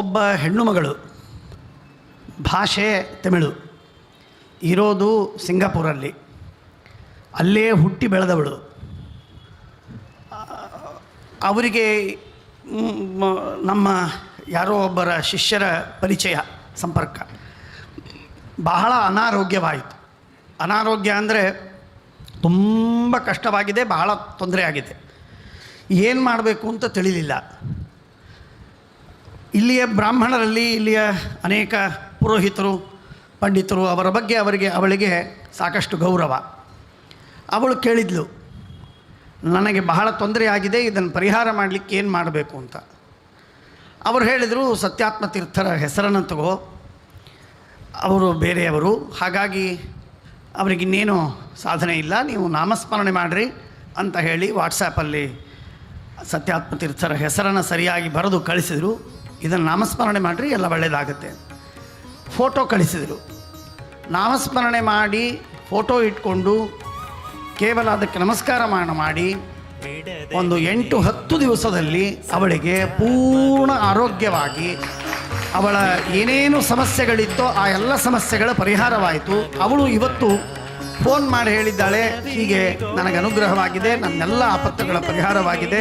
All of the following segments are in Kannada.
ಒಬ್ಬ ಹೆಣ್ಣು ಮಗಳು, ಭಾಷೆ ತಮಿಳು, ಇರೋದು ಸಿಂಗಾಪುರಲ್ಲಿ. ಅಲ್ಲೇ ಹುಟ್ಟಿ ಬೆಳೆದವಳು. ಅವರಿಗೆ ನಮ್ಮ ಯಾರೋ ಒಬ್ಬರ ಶಿಷ್ಯರ ಪರಿಚಯ, ಸಂಪರ್ಕ. ಬಹಳ ಅನಾರೋಗ್ಯವಾಯಿತು. ಅನಾರೋಗ್ಯ ಅಂದರೆ ತುಂಬ ಕಷ್ಟವಾಗಿದೆ, ಬಹಳ ತೊಂದರೆ ಆಗಿದೆ ಏನು ಮಾಡಬೇಕು ಅಂತ ತಿಳಿಲಿಲ್ಲ. ಇಲ್ಲಿಯ ಬ್ರಾಹ್ಮಣರಲ್ಲಿ ಇಲ್ಲಿಯ ಅನೇಕ ಪುರೋಹಿತರು, ಪಂಡಿತರು ಅವರ ಬಗ್ಗೆ ಅವರಿಗೆ, ಅವಳಿಗೆ ಸಾಕಷ್ಟು ಗೌರವ. ಅವಳು ಕೇಳಿದ್ಲು, ನನಗೆ ಬಹಳ ತೊಂದರೆ ಆಗಿದೆ, ಇದನ್ನು ಪರಿಹಾರ ಮಾಡಲಿಕ್ಕೆ ಏನು ಮಾಡಬೇಕು ಅಂತ? ಅವರು ಹೇಳಿದರು, ಸತ್ಯಾತ್ಮ ತೀರ್ಥರ ಹೆಸರನ್ನು ತಗೋ. ಅವರು ಬೇರೆಯವರು, ಹಾಗಾಗಿ ಅವರಿಗಿನ್ನೇನು ಸಾಧನೆ ಇಲ್ಲ, ನೀವು ನಾಮಸ್ಮರಣೆ ಮಾಡಿರಿ ಅಂತ ಹೇಳಿ ವಾಟ್ಸಾಪಲ್ಲಿ ಸತ್ಯಾತ್ಮ ತೀರ್ಥರ ಹೆಸರನ್ನು ಸರಿಯಾಗಿ ಬರೆದು ಕಳಿಸಿದರು. ಇದನ್ನು ನಾಮಸ್ಮರಣೆ ಮಾಡಿರಿ, ಎಲ್ಲ ಒಳ್ಳೆಯದಾಗುತ್ತೆ ಫೋಟೋ ಕಳಿಸಿದರು. ನಾಮಸ್ಮರಣೆ ಮಾಡಿ ಫೋಟೋ ಇಟ್ಕೊಂಡು, ಕೇವಲ ಅದಕ್ಕೆ ನಮಸ್ಕಾರ ಮಾಡ, ಮಾಡಿ, ಒಂದು ಎಂಟು ಹತ್ತು ದಿವಸದಲ್ಲಿ ಅವಳಿಗೆ ಪೂರ್ಣ ಆರೋಗ್ಯವಾಗಿ, ಅವಳ ಏನೇನು ಸಮಸ್ಯೆಗಳಿತ್ತೋ ಆ ಎಲ್ಲ ಸಮಸ್ಯೆಗಳ ಪರಿಹಾರವಾಯಿತು. ಅವಳು ಇವತ್ತು ಫೋನ್ ಮಾಡಿ ಹೇಳಿದ್ದಾಳೆ, ಹೀಗೆ ನನಗೆ ಅನುಗ್ರಹವಾಗಿದೆ, ನನ್ನೆಲ್ಲ ಆಪತ್ತುಗಳ ಪರಿಹಾರವಾಗಿದೆ.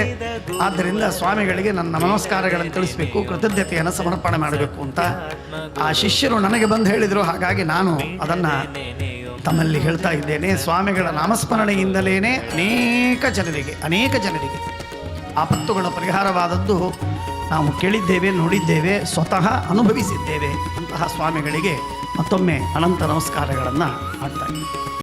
ಆದ್ದರಿಂದ ಸ್ವಾಮಿಗಳಿಗೆ ನನ್ನ ನಮಸ್ಕಾರಗಳನ್ನು ತಿಳಿಸಬೇಕು, ಕೃತಜ್ಞತೆಯನ್ನು ಸಮರ್ಪಣೆ ಮಾಡಬೇಕು ಅಂತ ಆ ಶಿಷ್ಯರು ನನಗೆ ಬಂದು ಹೇಳಿದರು. ಹಾಗಾಗಿ ನಾನು ಅದನ್ನು ತಮ್ಮಲ್ಲಿ ಹೇಳ್ತಾ ಇದ್ದೇನೆ. ಸ್ವಾಮಿಗಳ ನಾಮಸ್ಮರಣೆಯಿಂದಲೇ ಅನೇಕ ಜನರಿಗೆ ಅನೇಕ ಜನರಿಗೆ ಆಪತ್ತುಗಳ ಪರಿಹಾರವಾದದ್ದು ನಾವು ಕೇಳಿದ್ದೇವೆ, ನೋಡಿದ್ದೇವೆ, ಸ್ವತಃ ಅನುಭವಿಸಿದ್ದೇವೆ ಅಂತಹ ಸ್ವಾಮಿಗಳಿಗೆ ಮತ್ತೊಮ್ಮೆ ಅನಂತ ನಮಸ್ಕಾರಗಳನ್ನು ಮಾಡ್ತಾ